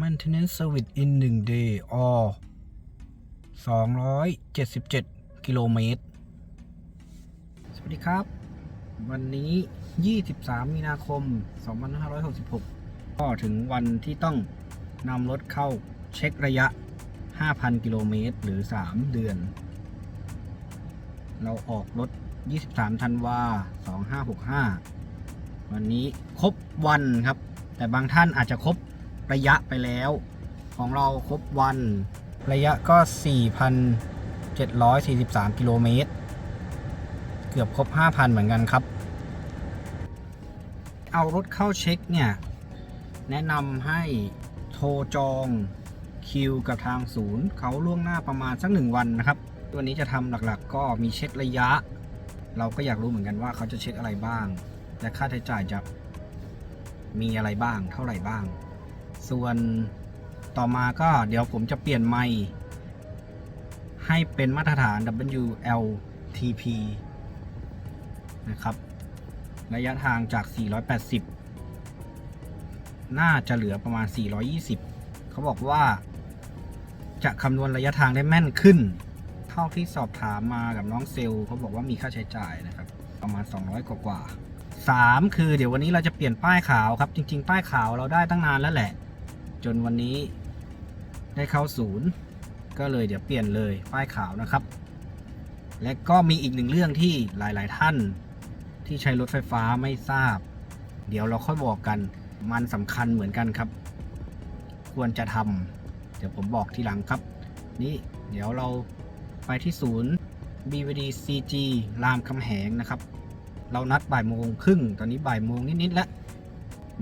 maintenance service in 1 day or 277 กิโลเมตร สวัสดีครับ วันนี้ 23 มีนาคม 2566 ก็ถึงวันที่ต้องนำรถเข้าเช็คระยะ 5,000 กิโลเมตร หรือ 3 เดือน เราออกรถ 23 ธันวา 2565 วันนี้ครบวันครับ แต่บางท่านอาจจะครบ ระยะไปแล้ว ของเราครบวัน ระยะก็ 4,743 กิโลเมตร เกือบครบ 5,000 เหมือนกันครับ เอารถเข้าเช็คเนี่ย แนะนำให้โทรจองคิวกับทางศูนย์ เขาล่วงหน้าประมาณสักหนึ่งวันนะครับตัวนี้จะทำหลักๆ ก็มีเช็คระยะ เราก็อยากรู้เหมือนกันว่าเขาจะเช็คอะไรบ้าง และค่าใช้จ่ายจะมีอะไรบ้างเท่าไหร่บ้าง ส่วนต่อมาก็เดี๋ยวผมจะเปลี่ยนไมค์ให้เป็นมาตรฐาน WLTP นะครับ ระยะทางจาก 480 น่าจะเหลือประมาณ 420 เขาบอกว่าจะคำนวณระยะทางได้แม่นขึ้น เท่าที่สอบถามมากับน้องเซลล์เขาบอกว่ามีค่าใช้จ่ายนะครับ ประมาณ 200 กว่ากว่าสามคือเดี๋ยววันนี้เราจะเปลี่ยนป้ายขาวครับ จริง ๆ ป้ายขาวเราได้ตั้งนานแล้วแหละ จนวันนี้ได้เข้าศูนย์ก็เลยเดี๋ยวเปลี่ยนเลยป้ายขาวนะครับ และก็มีอีกหนึ่งเรื่องที่หลาย ๆ ท่าน ที่ใช้รถไฟฟ้าไม่ทราบ เดี๋ยวเราค่อยบอกกันมันสำคัญเหมือนกันครับ ควรจะทำเดี๋ยวผมบอกทีหลังครับ นี่เดี๋ยวเราไปที่ศูนย์ BVD CG รามคำแหงนะครับ เรานัดบ่ายโมงครึ่ง ตอนนี้บ่ายโมงนิด ๆ แล้ว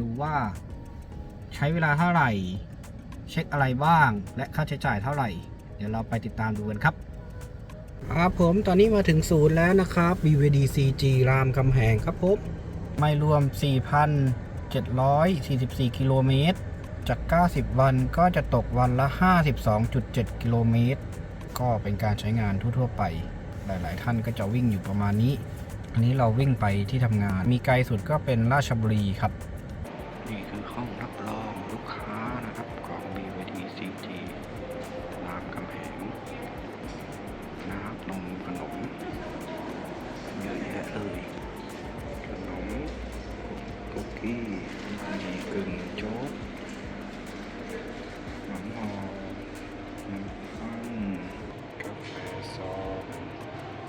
ดูว่า ใช้เวลาเท่าไหร่ เช็คอะไรบ้าง และค่าใช้จ่ายเท่าไหร่ เดี๋ยวเราไปติดตามดูกันครับ ครับผมตอนนี้มาถึงศูนย์แล้วนะครับ BVD CG รามคำแหงครับผมไม่รวม 4,744 กิโลเมตร จาก 90 วันก็จะตกวันละ 52.7 กิโลเมตร ก็เป็นการใช้งานทั่วๆไป หลายๆ ท่านก็จะวิ่งอยู่ประมาณนี้ อันนี้เราวิ่งไปที่ทำงาน มีไกลสุดก็เป็นราชบุรีครับนี่คือ ห้องรับรองลูกค้านะครับของ BVD CG รามคำแหงน้ำนมขนมเยอะแยะเลยขนมคุกกี้มีกึ่งโจ๊กน้ำหอมน้ำข้นกาแฟซอง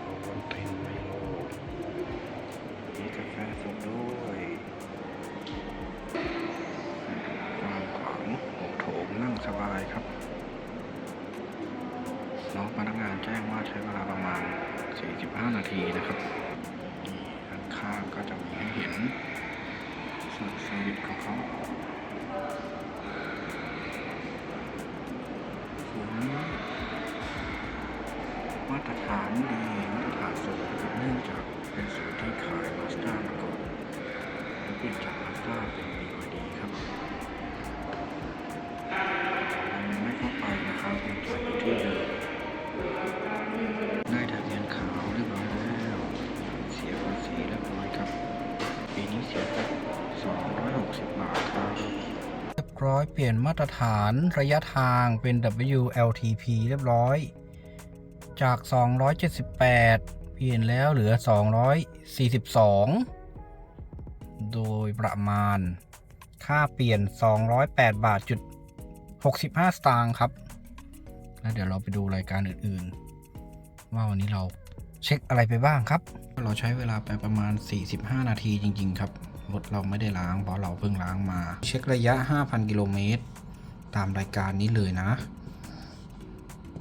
โอวันตินไมโลมีกาแฟสดด้วย บายครับน้องพนักงานแจ้งว่าใช้เวลาประมาณ 45 นาทีนะครับนี่ด้านข้างก็จะมีให้เห็นส่วนสวิตของเขาสูงมาตรฐานดีมาตรฐานสูงนะครับเนื่องจากเป็นสูตรที่ขายมาสด้ามาก่อนและเปลี่ยนจากมาสด้าเป็น ร้อยเปลี่ยนมาตรฐานระยะทางเป็น WLTP เรียบร้อย จาก 278 เปลี่ยนแล้วเหลือ 242 โดยประมาณ ค่าเปลี่ยน 208 บาทจุด65 สตางค์ครับ แล้วเดี๋ยวเราไปดูรายการอื่น ๆ ว่าวันนี้เรา เช็คอะไรไปบ้างครับ เราใช้เวลาไปประมาณ 45 นาทีจริง ๆ ครับ รถเราไม่ได้ล้างเพราะเราเพิ่งล้างมา เช็คระยะ 5,000 กิโลเมตร ตามรายการนี้เลยนะ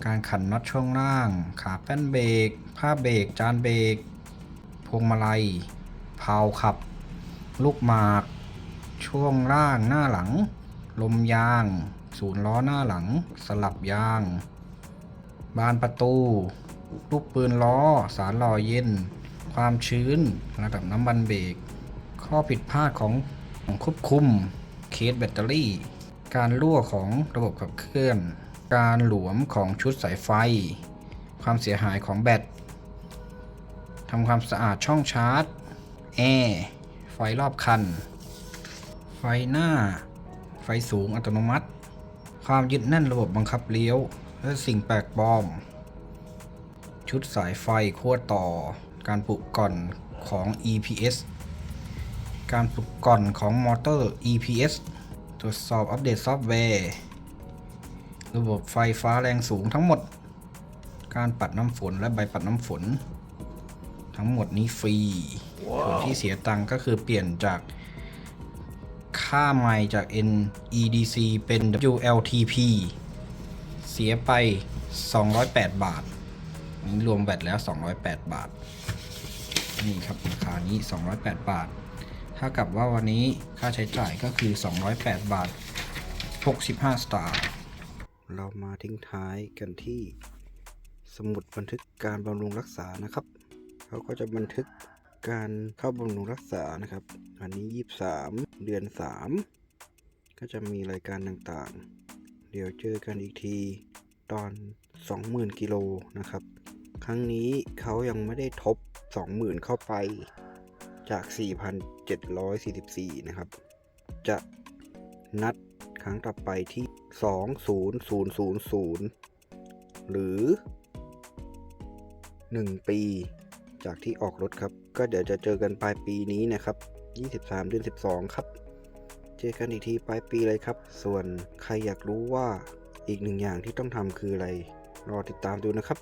การขันน็อตช่วงล่าง ขาแป้นเบรก ผ้าเบรก จานเบรก พวงมาลัย เพาขับ ลูกหมาก ช่วงล่างหน้าหลัง ลมยาง ศูนย์ล้อหน้าหลัง สลับยาง บานประตู ลูกปืนล้อ สารหล่อเย็น ความชื้น ระดับน้ำมันเบรกข้อผิดพลาดของของควบคุม เคสแบตเตอรี่ การรั่วของระบบขับเคลื่อน การหลวมของชุดสายไฟ ความเสียหายของแบตทำความสะอาดช่องชาร์จ แอร์ไฟรอบคัน ไฟหน้า ไฟสูงอัตโนมัติ ความยึดแน่นระบบบังคับเลี้ยว และสิ่งแปลกปลอม ชุดสายไฟขั้วต่อ การปลุกก่อนของ EPS การปลุกก่อนของมอเตอร์ EPS ตรวจสอบอัปเดตซอฟต์แวร์ ระบบไฟฟ้าแรงสูงทั้งหมด การปัดน้ำฝนและใบปัดน้ำฝน ทั้งหมดนี้ฟรีส่วนที่เสียตังค์ก็คือเปลี่ยนจากค่าไมล์จาก NEDC เป็น WLTP เสียไป 208 บาท นี่รวมแบตแล้ว 208 บาท นี่ครับราคานี้ 208 บาท ถ้ากับว่าวันนี้ค่าใช้จ่ายก็คือ 208 บาท 65 สตางค์เรามาทิ้งท้ายกันที่สมุดบันทึกการบำรุงรักษานะครับ เขาก็จะบันทึกการเข้าบำรุงรักษานะครับ อันนี้ 23 เดือน 3 ก็จะมีรายการต่างๆ เดี๋ยวเจอกันอีกที ตอน 20,000 กิโลนะครับ ครั้งนี้เขายังไม่ได้ทบ 20,000 เข้าไปจาก 4,744 นะครับ จะนัดครั้งต่อไปที่ 20000 หรือ 1 ปีจากที่ออกรถครับ ก็เดี๋ยวจะเจอกันปลายปีนี้นะครับ 23 เดือน 12 ครับ เจอกันอีกทีปลายปีเลยครับ ส่วนใครอยากรู้ว่า อีกหนึ่งอย่างที่ต้องทำคืออะไร รอติดตามดูนะครับ